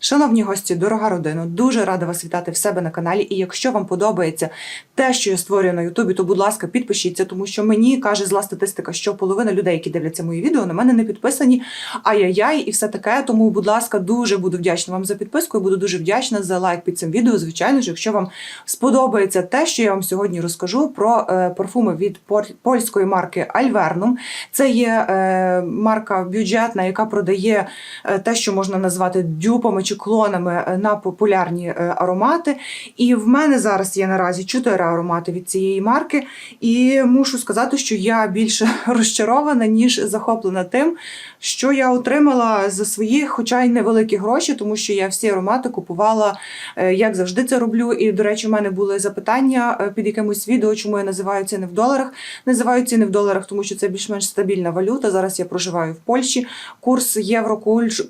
Шановні гості, дорога родина, дуже рада вас вітати в себе на каналі. І якщо вам подобається те, що я створюю на Ютубі, то будь ласка, підпишіться, тому що мені каже зла статистика, що половина людей, які дивляться мої відео, на мене не підписані. Ай-яй-яй, і все таке. Тому, будь ласка, дуже буду вдячна вам за підписку. і Буду дуже вдячна за лайк під цим відео. Звичайно ж, якщо вам сподобається те, що я вам сьогодні розкажу про е, парфуми від польської марки Alvernum. Це є е, марка бюджетна, яка продає е, те, що можна назвати дюпами чи клонами е, на популярні е, аромати. І в мене зараз є наразі чотири аромати від цієї марки. І мушу сказати, що я більше розчарована, ніж захоплена тим, що я отримала за свої, хоча й невеликі гроші, тому що я всі аромати купувала, е, як завжди це роблю. І, до речі, у мене були запитання е, під якимось відео, чому я називаю ціни в доларах. Називаю ціни в доларах, тому що це більш-менш стабільна валюта. Зараз я проживаю в Польщі. Курс євро,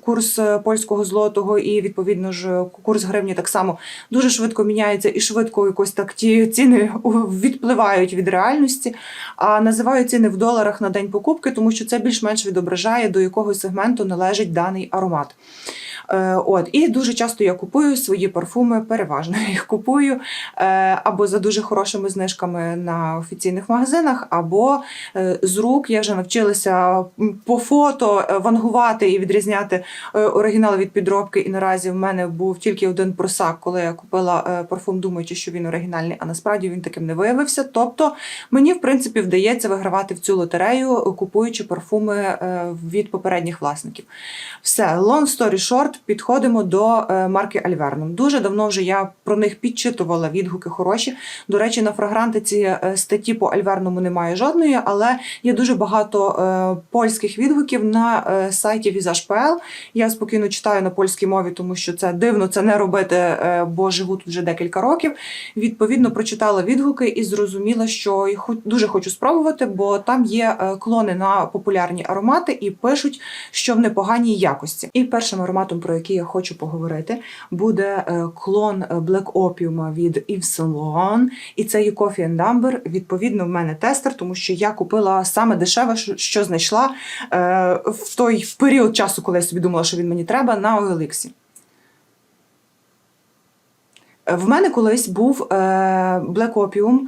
курс е, польського злотого і відповідно ж курс гривні так само дуже швидко міняється і швидко якось так ті ціни відпливають від реальності. А називаю ціни в доларах на день покупки, тому що це більш-менш відображає, до якого сегменту належить даний аромат. Е, От і дуже часто я купую свої парфуми. Переважно їх купую е, або за дуже хорошими знижками на офіційних магазинах, або е, з рук я вже навчилася по фото вангувати і відрізняти оригінал від підробки. І наразі в мене був тільки один просак, коли я купила парфум, думаючи, що він оригінальний, а насправді він таким не виявився. Тобто мені, в принципі, вдається вигравати в цю лотерею, купуючи парфуми від попередніх власників. Все, long story short, підходимо до е, марки Alvernum. Дуже давно вже я про них підчитувала відгуки хороші. До речі, на фрагрантиці е, статті по Alvernum немає жодної, але є дуже багато е, польських відгуків на сайті Visage.pl. Я спокійно читаю на польській мові, тому що це дивно це не робити, бо живу тут вже декілька років. Відповідно, прочитала відгуки і зрозуміла, що дуже хочу спробувати, бо там є клони на популярні аромати і пишуть, що в непоганій якості. І першим ароматом, про який я хочу поговорити, буде е, клон е, Black Opium від Yves Saint. І це є Coffee and Amber. Відповідно, в мене тестер, тому що я купила саме дешеве, що- що знайшла е, в той в період часу, коли я собі думала, що він мені треба, на OLX. В мене колись був е, Black Opium.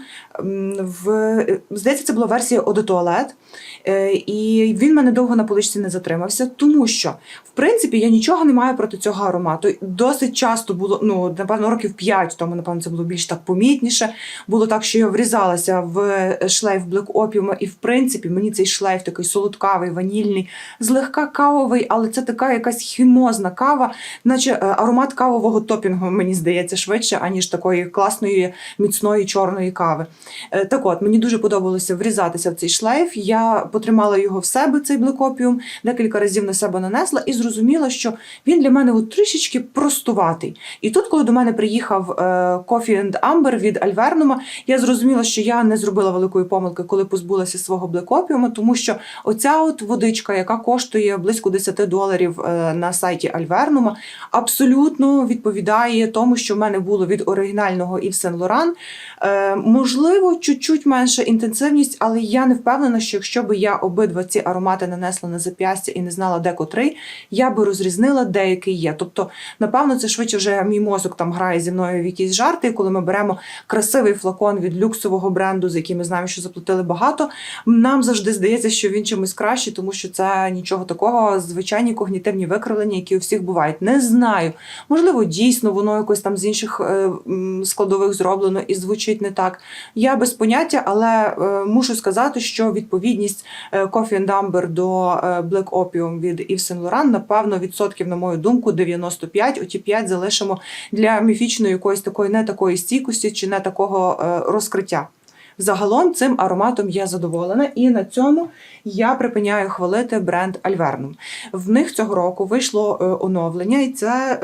В, здається, це була версія. Е, і він мене довго на поличці не затримався, тому що, в принципі, я нічого не маю проти цього аромату. Досить часто було, ну, напевно, років 5 тому, напевно, це було більш так помітніше. Було так, що я врізалася в шлейф Black Opium, і, в принципі, мені цей шлейф такий солодкавий, ванільний, злегка кавовий, але це така якась хімозна кава, наче е, аромат кавового топінгу, мені здається, швидше, аніж такої класної, міцної чорної кави. Е, Так от, мені дуже подобалося врізатися в цей шлейф. Я потримала його в себе, цей блекопіум, декілька разів на себе нанесла і зрозуміла, що він для мене от трішечки простуватий. І тут, коли до мене приїхав е, Coffee and Amber від Альвернума, я зрозуміла, що я не зробила великої помилки, коли позбулася свого блекопіума, тому що оця от водичка, яка коштує близько 10 доларів е, на сайті Альвернума, абсолютно відповідає тому, що в мене було від оригінального Saint Laurent. Е, можливо, чуть-чуть менша інтенсивність, але я не впевнена, що якщо би я обидва ці аромати нанесла на зап'ястя і не знала, де котрий, я би розрізнила, де який є. Тобто, напевно, це швидше вже мій мозок там грає зі мною в якісь жарти, коли ми беремо красивий флакон від люксового бренду, за який ми знаємо, що заплатили багато. Нам завжди здається, що він чимось кращий, тому що це нічого такого, звичайні когнітивні викривлення, які у всіх бувають. Не знаю. Можливо, дійсно воно якось там з інших е, складових зроблено і звучить не так. Я без поняття, але е, мушу сказати, що відповідність е, Coffee and Amber до Black Opium від Yves Saint Laurent, напевно, відсотків, на мою думку, 95. Оті 5 залишимо для міфічної якоїсь такої не такої стійкості чи не такого розкриття. Загалом цим ароматом я задоволена, і на цьому я припиняю хвалити бренд Alvernum. В них цього року вийшло оновлення, і це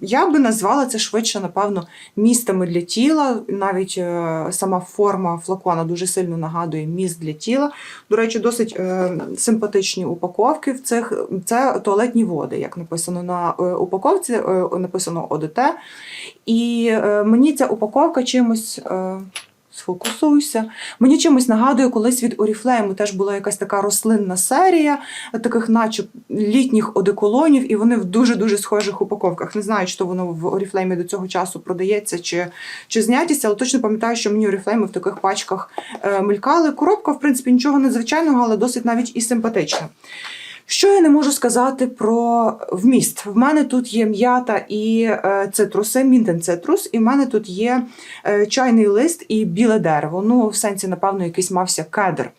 я би назвала це швидше, напевно, містами для тіла. Навіть е, сама форма флакона дуже сильно нагадує міст для тіла. До речі, досить е, симпатичні упаковки в цих. Це туалетні води, як написано на е, упаковці, е, написано ОДТ. І е, мені ця упаковка чимось. Е, Сфокусуйся. Мені чимось нагадує, колись від Oriflame теж була якась така рослинна серія таких, наче літніх одеколонів, і вони в дуже-дуже схожих упаковках. Не знаю, чи то воно в Oriflame до цього часу продається чи, чи знятість, але точно пам'ятаю, що мені Oriflame в таких пачках е, мелькали. Коробка, в принципі, нічого надзвичайного, але досить навіть і симпатична. Що я не можу сказати про вміст? В мене тут є м'ята і е, цитруси, мінтен цитрус, і в мене тут є е, чайний лист і біле дерево. Ну, в сенсі, напевно, якийсь мався кедр.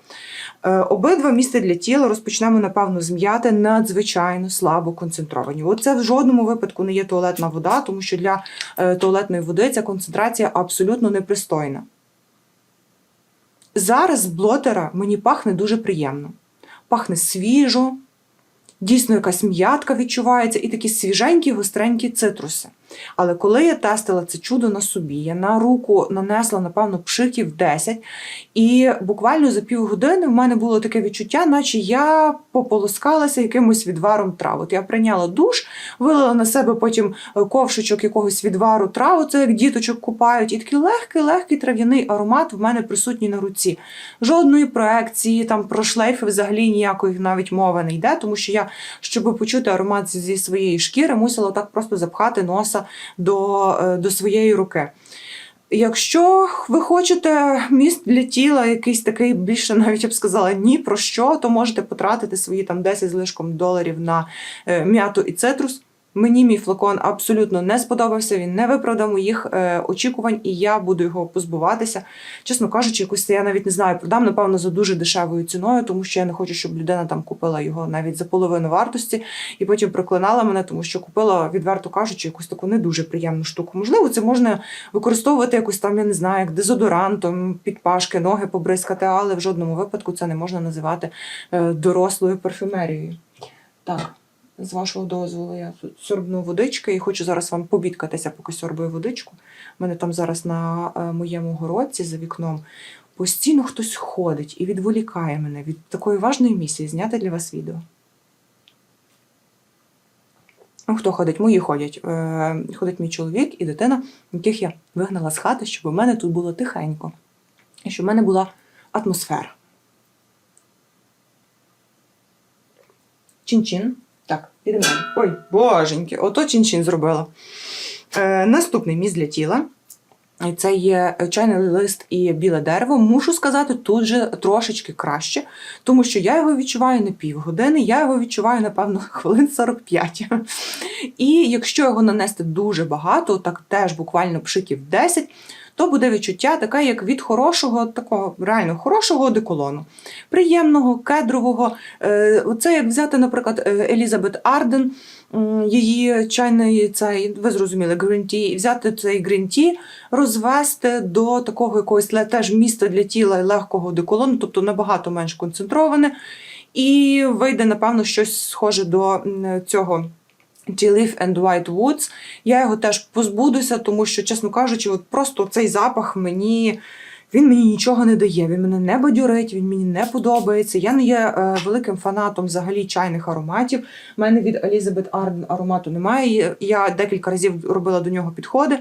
Е, Обидва місця для тіла розпочнемо, напевно, з м'яти надзвичайно слабо концентровані. Оце в жодному випадку не є туалетна вода, тому що для туалетної води ця концентрація абсолютно непристойна. Зараз блотера мені пахне дуже приємно. Пахне свіжо, дійсно якась м'ятка відчувається і такі свіженькі, гостренькі цитруси. Але коли я тестила це чудо на собі, я на руку нанесла, напевно, пшиків 10, і буквально за півгодини в мене було таке відчуття, наче я пополоскалася якимось відваром трав. От я прийняла душ, вилила на себе потім е, ковшичок якогось відвару трав, це як діточок купають, і такий легкий, легкий трав'яний аромат в мене присутній на руці. Жодної проекції, там про шлейфи взагалі ніякої навіть мови не йде, тому що я, щоб почути аромат зі своєї шкіри, мусила так просто запхати носа до, е, до своєї руки. Якщо ви хочете міст для тіла, якийсь такий більше, навіть я б сказала, ні про що, то можете потратити свої там 10 з лишком доларів на е, м'яту і цитрус. Мені мій флакон абсолютно не сподобався, він не виправдав моїх е, очікувань, і я буду його позбуватися. Чесно кажучи, якось я навіть не знаю, продам, напевно, за дуже дешевою ціною, тому що я не хочу, щоб людина там купила його навіть за половину вартості, і потім проклинала мене, тому що купила, відверто кажучи, якусь таку не дуже приємну штуку. Можливо, це можна використовувати якось там, я не знаю, як дезодорантом, підпашки, ноги побризкати, але в жодному випадку це не можна називати е, дорослою парфюмерією. Так. З вашого дозволу, я тут сорбну водички і хочу зараз вам побідкатися, поки сорбую водичку. У мене там зараз на е, моєму городці за вікном постійно хтось ходить і відволікає мене від такої важної місії зняти для вас відео. Ну, хто ходить? Мої ходять. Е, ходить мій чоловік і дитина, яких я вигнала з хати, щоб у мене тут було тихенько. І щоб в мене була атмосфера. Чин-чин. Так, підемо. Ой, боженьки, ото чин-чин зробила. Е, наступний міст для тіла. Це є чайний лист і біле дерево. Мушу сказати, тут же трошечки краще, тому що я його відчуваю не півгодини, я його відчуваю, напевно, хвилин 45. І якщо його нанести дуже багато, так теж буквально пшиків 10, то буде відчуття таке, як від хорошого, такого реально хорошого одеколону. Приємного, кедрового. Е, Оце як взяти, наприклад, е, Елізабет Арден, її чайний цей, ви зрозуміли, Tea, і взяти цей Tea, розвести до такого якогось теж міста для тіла і легкого одеколону, тобто набагато менш концентроване. І вийде, напевно, щось схоже до цього. Leaf and White Woods. Я його теж позбудуся, тому що, чесно кажучи, от просто цей запах мені. Він мені нічого не дає, він мене не бадюрить, він мені не подобається. Я не є е, великим фанатом взагалі чайних ароматів. У мене від Elizabeth Arden аромату немає. Я декілька разів робила до нього підходи,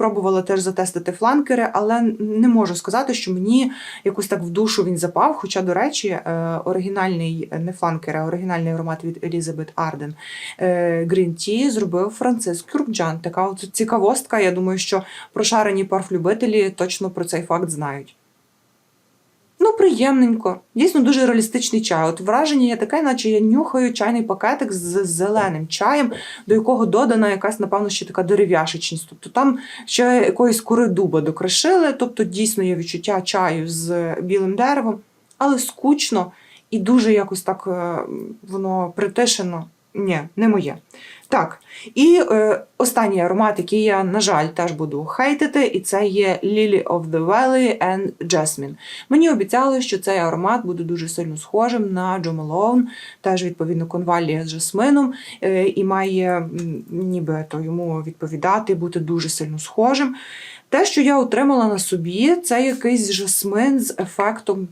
пробувала теж затестити фланкери, але не можу сказати, що мені якось так в душу він запав. Хоча, до речі, е, оригінальний е, не фланкер, а оригінальний аромат від Елізабет Арден е, Green Tea зробив Франциск Кюркджан. Така от цікавостка. Я думаю, що прошарені парфлюбителі точно про цей факт знають. Ну, приємненько. Дійсно дуже реалістичний чай. От враження є таке, наче я нюхаю чайний пакетик з зеленим чаєм, до якого додана якась, напевно, ще така дерев'яшечність. Тобто там ще якоїсь кори дуба докришили, тобто дійсно є відчуття чаю з білим деревом, але скучно і дуже якось так е, воно притишено. Ні, не моє. Так, і е, останній аромат, який я, на жаль, теж буду хейтити, і це є Lily of the Valley and Jasmine. Мені обіцяли, що цей аромат буде дуже сильно схожим на Джо Малоун, теж відповідно конвалія з жасмином, е, і має м, ніби то йому відповідати, бути дуже сильно схожим. Те, що я отримала на собі, це якийсь жасмин з ефектом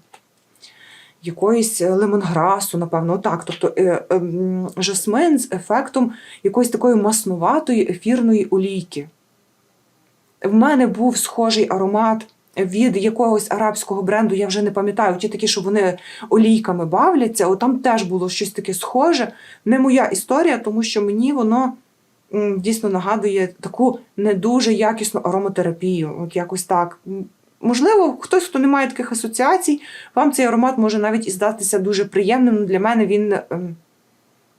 якоїсь е, лемонграсу, напевно, отак. Тобто е, ем, жасмин з ефектом якоїсь такої маснуватої ефірної олійки. В мене був схожий аромат від якогось арабського бренду, я вже не пам'ятаю, ті такі, що вони олійками бавляться, от там теж було щось таке схоже. Не моя історія, тому що мені воно дійсно нагадує таку не дуже якісну ароматерапію. От якось так. Можливо, хтось, хто не має таких асоціацій, вам цей аромат може навіть і здатися дуже приємним. Ну, Для мене він. ем,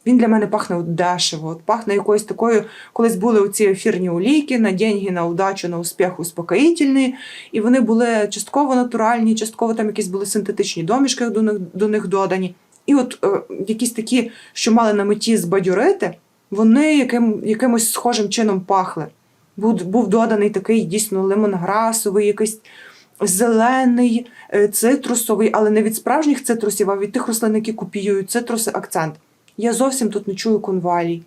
він для мене пахне дешево, от пахне якоюсь такою, колись були оці ефірні олійки на деньги, на удачу, на успіх, успокоїтельні, і вони були частково натуральні, частково там якісь були синтетичні домішки до них, до них додані. І от е, якісь такі, що мали на меті збадьорити, вони яким, якимось схожим чином пахли. Був, був доданий такий дійсно лимонграсовий, якийсь зелений, е, цитрусовий, але не від справжніх цитрусів, а від тих рослин, які копіюють цитруси акцент. Я зовсім тут не чую конвалій,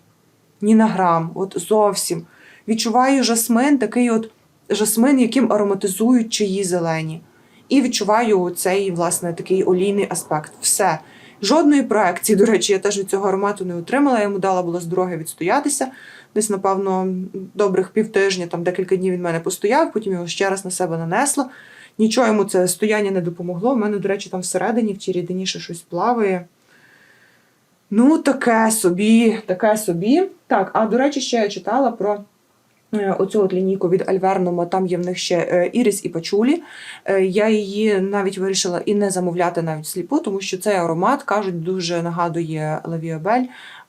ні на грам, от зовсім. Відчуваю жасмин, такий от жасмин, яким ароматизують чаї зелені. І відчуваю цей, власне, такий олійний аспект. Все. Жодної проекції, до речі, я теж від цього аромату не отримала. Я йому дала було з дороги відстоятися. Десь, напевно, добрих півтижня, там декілька днів він мене постояв, потім його ще раз на себе нанесла. Нічого йому це стояння не допомогло. У мене, до речі, там всередині в тій рідині ще щось плаває. Ну, таке собі, таке собі. Так, а до речі, ще я читала про е, оцю от лінійку від Альвернума, там є в них ще е, Іріс і Пачулі. Е, Я її навіть вирішила і не замовляти навіть сліпу, тому що цей аромат, кажуть, дуже нагадує Лавіабель.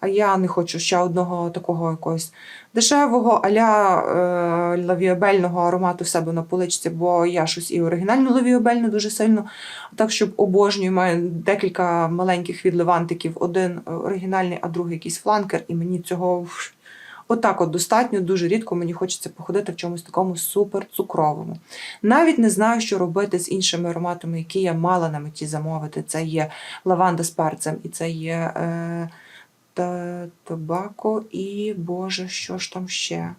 А я не хочу ще одного такого якогось дешевого аля е, лавіабельного аромату в себе на поличці, бо я щось і оригінальну лавіабель не дуже сильно. Так, щоб обожнюю, маю декілька маленьких відливантиків, один е, оригінальний, а другий якийсь фланкер, і мені цього отак от достатньо. Дуже рідко мені хочеться походити в чомусь такому супер цукровому. Навіть не знаю, що робити з іншими ароматами, які я мала на меті замовити. Це є лаванда з перцем, і це є. Е, табако і Боже, що ж там ще?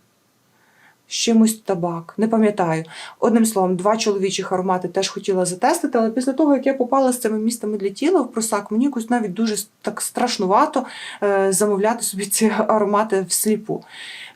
З Чимось табак, не пам'ятаю. Одним словом, два чоловічих аромати теж хотіла затестити, але після того, як я попала з цими містами для тіла в просак, мені якось навіть дуже так страшнувато е, замовляти собі ці аромати всліпу.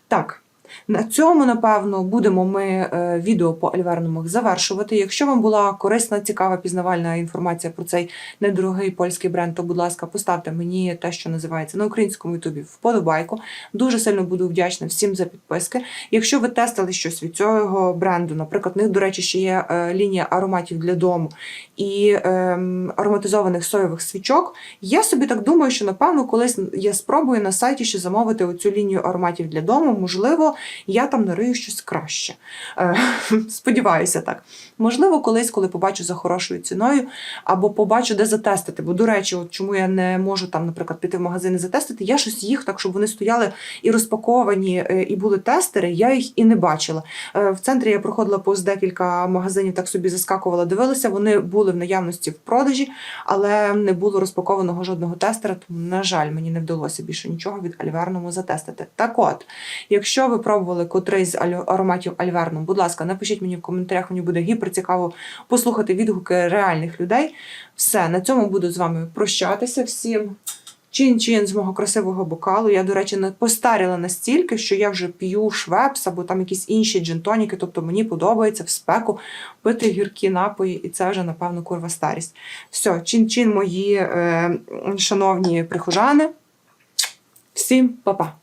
Так. На цьому, напевно, будемо ми е, відео по альвернумах завершувати. Якщо вам була корисна, цікава, пізнавальна інформація про цей недорогий польський бренд, то, будь ласка, поставте мені те, що називається на українському ютубі вподобайку. Дуже сильно буду вдячна всім за підписки. Якщо ви тестили щось від цього бренду, наприклад, в них, до речі, ще є е, лінія ароматів для дому і ем, ароматизованих соєвих свічок. Я собі так думаю, що напевно колись я спробую на сайті ще замовити оцю лінію ароматів для дому. Можливо, я там нарию щось краще. Е, Сподіваюся, так. Можливо, колись, коли побачу за хорошою ціною, або побачу, де затестити. Бо, до речі, от чому я не можу там, наприклад, піти в магазин і затестити, я щось їх так, щоб вони стояли і розпаковані, е, і були тестери, я їх і не бачила. Е, В центрі я проходила повз декілька магазинів, так собі заскакувала, дивилася. Вони були в наявності в продажі, але не було розпакованого жодного тестера. Тому, на жаль, мені не вдалося більше нічого від Альверному затестити. Так от, якщо ви пробували котрий з ароматів Альвернум, будь ласка, напишіть мені в коментарях, мені буде гіпер цікаво послухати відгуки реальних людей. Все, на цьому буду з вами прощатися всім. Чин-чин з мого красивого бокалу. Я, до речі, не постаріла настільки, що я вже п'ю швепс або там якісь інші джинтоніки. Тобто мені подобається в спеку пити гіркі напої, і це вже, напевно, курва старість. Все, чин-чин, мої е, шановні прихожани. Всім па-па!